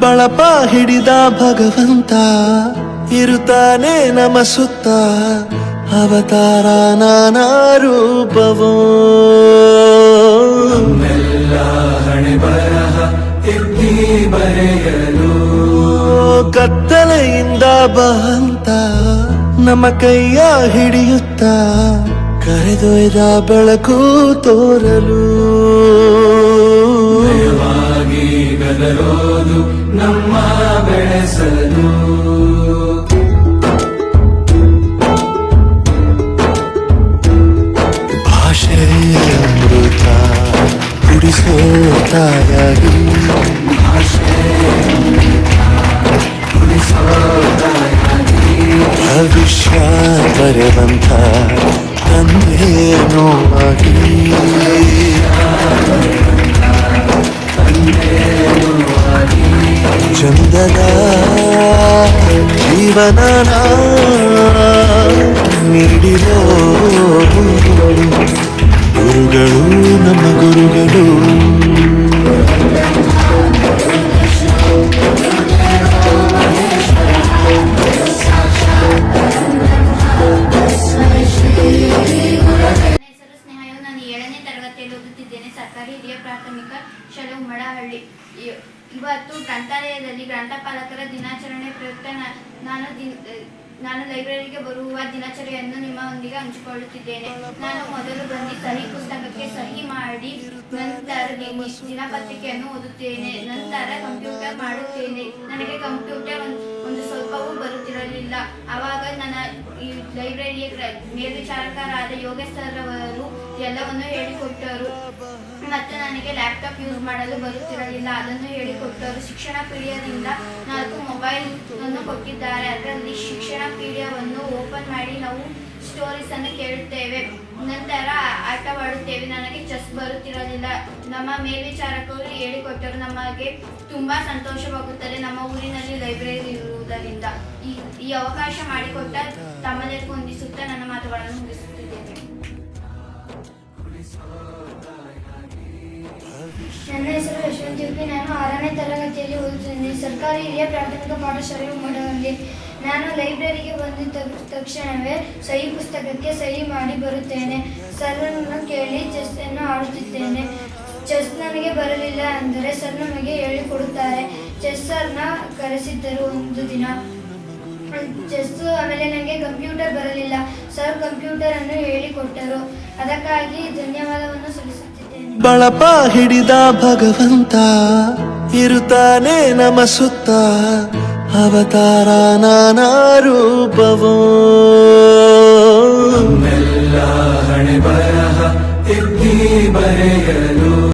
ಬಳಪ ಹಿಡಿದ ಭಗವಂತ ಇರುತ್ತಾನೆ ನಮ ಸುತ್ತ ಅವತಾರ ನಾನಾ ರೂಪವೋ. ಕತ್ತಲೆಯಿಂದ ಬಂತ ನಮ್ಮ ಕೈಯ ಹಿಡಿಯುತ್ತ ಕರೆದೊಯ್ದ ಬೆಳಕು ತೋರಲು. ಗದರೋದು ನಮ್ಮ ಬೆಳೆಸಲು. ಭಾಷೆ ಅಮೃತ ಕುಡಿಸೋ ಭವಿಷ್ಯ ಬರೆವಂತ ತಂದೆಯೇನೋ ಆಗಿ ಚಂದದ ಜೀವನ ನೀಡಿರೋ ಗುರುಗಳು ನಮ್ಮ ಗುರುಗಳು ಇವತ್ತು ಗ್ರಂಥಾಲಯದಲ್ಲಿ ಗ್ರಂಥಪಾಲಕರ ದಿನಾಚರಣೆ ಪ್ರಯುಕ್ತ ನಾನು ನಾನು ಲೈಬ್ರರಿಗೆ ಬರುವ ದಿನಚರಿಯನ್ನು ನಿಮ್ಮೊಂದಿಗೆ ಹಂಚಿಕೊಳ್ಳುತ್ತಿದ್ದೇನೆ. ನಾನು ಮೊದಲು ಬಂದು ಸಹಿ ಪುಸ್ತಕಕ್ಕೆ ಸಹಿ ಮಾಡಿ, ನಂತರ ದಿನ- ದಿನಪತ್ರಿಕೆಯನ್ನು ಓದುತ್ತೇನೆ. ನಂತರ ಕಂಪ್ಯೂಟರ್ ಮಾಡುತ್ತೇನೆ. ನನಗೆ ಕಂಪ್ಯೂಟರ್ ಒಂದು ಸ್ವಲ್ಪವೂ ಬರುತ್ತಿರಲಿಲ್ಲ ಆವಾಗ ನನ್ನ ಈ ಲೈಬ್ರರಿಯ ಮೇಲ್ವಿಚಾರಕರಾದ ಯೋಗೇಶ್ ಸರ್ ಅವರು ಎಲ್ಲವನ್ನು ಹೇಳಿಕೊಟ್ಟರು. ಮತ್ತು ನನಗೆ ಲ್ಯಾಪ್ಟಾಪ್ ಯೂಸ್ ಮಾಡಲು ಬರುತ್ತಿರಲಿಲ್ಲ. ಅದನ್ನು ಹೇಳಿಕೊಟ್ಟರು. ಶಿಕ್ಷಣ ಪೀಡಿಯದಿಂದ ನಾಲ್ಕು ಮೊಬೈಲ್ ಅನ್ನು ಕೊಟ್ಟಿದ್ದಾರೆ. ಅದರಲ್ಲಿ ಶಿಕ್ಷಣ ಪೀಡಿಯವನ್ನು ಓಪನ್ ಮಾಡಿ ನಾವು ಸ್ಟೋರೀಸ್ ಅನ್ನು ಕೇಳುತ್ತೇವೆ. ನಂತರ ಆಟವಾಡುತ್ತೇವೆ. ನನಗೆ ಚೆಸ್ ಬರುತ್ತಿರಲಿಲ್ಲ. ನಮ್ಮ ಮೇಲ್ವಿಚಾರಕರು ಹೇಳಿಕೊಟ್ಟರು, ನಮಗೆ ತುಂಬಾ ಸಂತೋಷವಾಗುತ್ತದೆ. ನಮ್ಮ ಊರಿನಲ್ಲಿ ಲೈಬ್ರರಿ ಇರುವುದರಿಂದ. ಈ ಈ ಅವಕಾಶ ಮಾಡಿಕೊಟ್ಟ ತಮ್ಮದೇ ಹೊಂದಿಸುತ್ತಾ ನನ್ನ ಮಾತುಗಳನ್ನು ಮುಗಿಸುತ್ತಿದ್ದೇನೆ. ನನ್ನ ಹೆಸರು ಯಶವಂತ ನಾನು ಆರನೇ ತರಗತಿಯಲ್ಲಿ ಓದುತ್ತಿದ್ದೇನೆ. ಸರ್ಕಾರಿ ಹಿರಿಯ ಪ್ರಾಥಮಿಕ ಪಾಠಶಾಲೆ ಉಮ್ಮಡಹಳ್ಳಿ ನಾನು ಲೈಬ್ರರಿಗೆ ಬಂದಿದ್ದ ತಕ್ಷಣವೇ ಸಹಿ ಪುಸ್ತಕಕ್ಕೆ ಸಹಿ ಮಾಡಿ ಬರುತ್ತೇನೆ. ಸರ್ನನ್ನು ಕೇಳಿ ಚೆಸ್ ಅನ್ನು ಆಡುತ್ತಿದ್ದೇನೆ. ಚೆಸ್ ನನಗೆ ಬರಲಿಲ್ಲ ಅಂದರೆ ಸರ್ ನಮಗೆ ಹೇಳಿಕೊಡುತ್ತಾರೆ. ಚೆಸ್ ಸರ್ನ ಕರೆಸಿದ್ದರು ಒಂದು ದಿನ. ಚೆಸ್ ಆಮೇಲೆ ನನಗೆ ಕಂಪ್ಯೂಟರ್ ಬರಲಿಲ್ಲ. ಸರ್ ಕಂಪ್ಯೂಟರ್ ಅನ್ನು ಹೇಳಿಕೊಟ್ಟರು. ಅದಕ್ಕಾಗಿ ಧನ್ಯವಾದವನ್ನು ಸಲ್ಲಿಸುತ್ತಿದ್ದೇನೆ. ಬಳಪ ಹಿಡಿದ ಭಗವಂತ, ಇರುತ್ತಾನೆ ನಮ ಸುತ್ತ. అవతారా నానా రూపవో